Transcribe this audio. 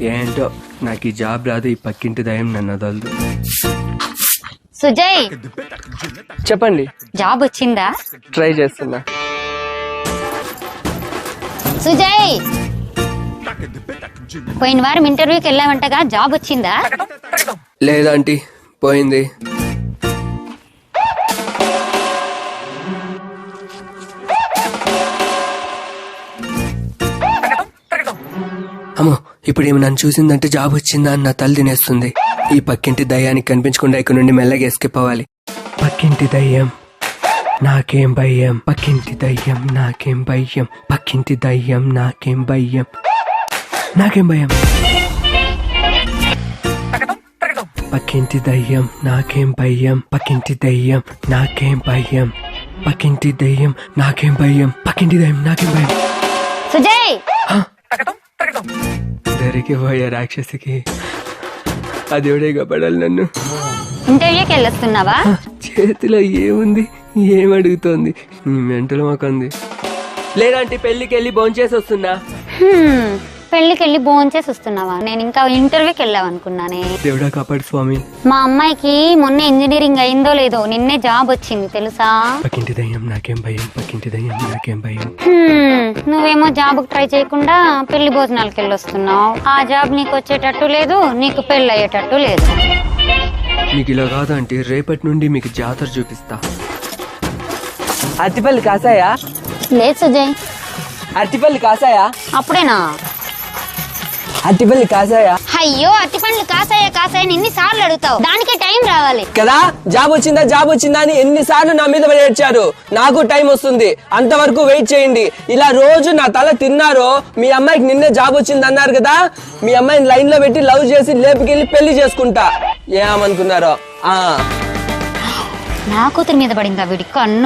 ఏంటో నాకు ఈ జాబ్ రాదు ఈ పక్కింటి దయం నన్ను వదలదు. సుజయ్! చెప్పండి. జాబ్ వచ్చిందా? ట్రై చేస్తున్నా. సుజయ్! పోయిన వారం ఇంటర్వ్యూకి వెళ్ళావంటగా జాబ్ వచ్చిందా? లేదంటీ పోయింది. అమ్మో ఇప్పుడు నన్ను చూసిందంటే జాబ్ వచ్చిందా అని నా తల్లి తినేస్తుంది. ఈ పక్కింటి దయ్యానికి కనిపించకుండా ఇక్కడ నుండి మెల్లగా ఎస్కేప్ అవ్వాలి. పక్కింటి దయ్యం నాకేం భయం? పక్కింటి దయ్యం నాకేం భయం? పక్కింటి దయ్యం నాకేం భయం? నాకేం భయం? పక్కింటి దయ్యం నాకేం భయం? పక్కింటి దయ్యం నాకేం భయం? పక్కింటి దయ్యం నాకేం భయం? పక్కింటి దయ్యం నాకేం భయం? సుజయ్! దొరికిపోయే రాక్షసికి ఆ దేవుడే కాపాడాలి నన్ను. ఇంటర్వ్యూకి వెళ్ళొస్తున్నావా? చేతిలో ఏముంది? ఏం అడుగుతోంది? మెంటలు మాకంది. లేదంటే పెళ్ళికి వెళ్ళి భోంచేసి వస్తున్నా పెళ్ళికి వెళ్ళి భోజనం చేసి వస్తున్నావా? నేను ఇంకా ఇంటర్వ్యూకి వెళ్ళావనుకున్నానే. దేవుడా కాపాడు స్వామి. మా అమ్మాయికి మొన్న ఇంజనీరింగ్ అయిందో లేదో నిన్నే జాబ్ వచ్చింది తెలుసా? పక్కింటి దయ్యం నాకేం భయం? పక్కింటి దయ్యం నాకేం భయం? హ్మ్, నువ్వేమో జాబ్ ట్రై చేయకుండా పెళ్ళి భోజనాలకు వెళ్ళొస్తున్నావు. ఆ జాబ్ నీకు వచ్చేటట్టు లేదు నీకు పెళ్ళి అయ్యేటట్టు లేదు. మీకు ఇలా కాదంటే రేపటి నుండి మీకు జాతర చూపిస్తా. అరటిపల్లి కాసాయా? లేదు సుజయ్. అరటిపల్లి కాసాయా? అప్పుడేనా? అరటిపల్లి కాసాయా? అయ్యో అట్టి పండ్లు కాసాయా కాసాయని ఎన్ని సార్లు అడుగుతావు? దానికే టైం రావాలి. కదా? జాబ్ వచ్చిందా జాబ్ వచ్చిందా అని ఎన్నిసార్లు నా మీద ఏడ్చారు నాకు టైం వస్తుంది. అంతవరకు వెయిట్ చేయండి. ఇలా రోజు నా తల తిన్నారో మీ అమ్మాయికి నిన్నే జాబ్ వచ్చింది అన్నారు కదా? మీ అమ్మాయిని లైన్లో పెట్టి లవ్ చేసి లేపుకెళ్ళి పెళ్ళి చేసుకుంటా. ఏమనుకున్నారో? ఆ. నా కూతురు మీద పడిందా వీడి కన్ను.